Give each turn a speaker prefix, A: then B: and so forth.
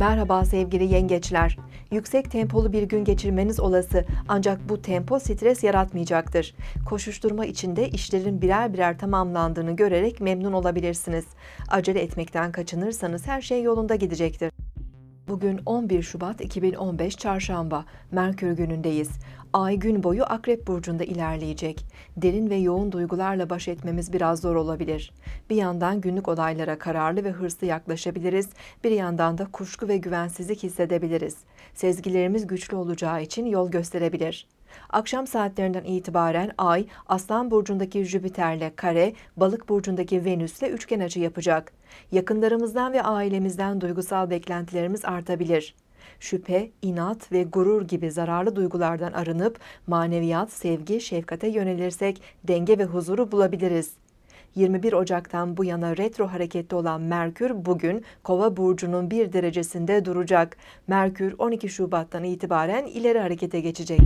A: Merhaba sevgili yengeçler. Yüksek tempolu bir gün geçirmeniz olası ancak bu tempo stres yaratmayacaktır. Koşuşturma içinde işlerin birer birer tamamlandığını görerek memnun olabilirsiniz. Acele etmekten kaçınırsanız her şey yolunda gidecektir. Bugün 11 Şubat 2015 Çarşamba, Merkür günündeyiz. Ay gün boyu Akrep Burcu'nda ilerleyecek. Derin ve yoğun duygularla baş etmemiz biraz zor olabilir. Bir yandan günlük olaylara kararlı ve hırslı yaklaşabiliriz, bir yandan da kuşku ve güvensizlik hissedebiliriz. Sezgilerimiz güçlü olacağı için yol gösterebilir. Akşam saatlerinden itibaren Ay, Aslan burcundaki Jüpiter'le kare, Balık burcundaki Venüs'le üçgen açı yapacak. Yakınlarımızdan ve ailemizden duygusal beklentilerimiz artabilir. Şüphe, inat ve gurur gibi zararlı duygulardan arınıp maneviyat, sevgi, şefkate yönelirsek denge ve huzuru bulabiliriz. 21 Ocak'tan bu yana retro harekette olan Merkür bugün Kova burcunun bir derecesinde duracak. Merkür 12 Şubat'tan itibaren ileri harekete geçecek.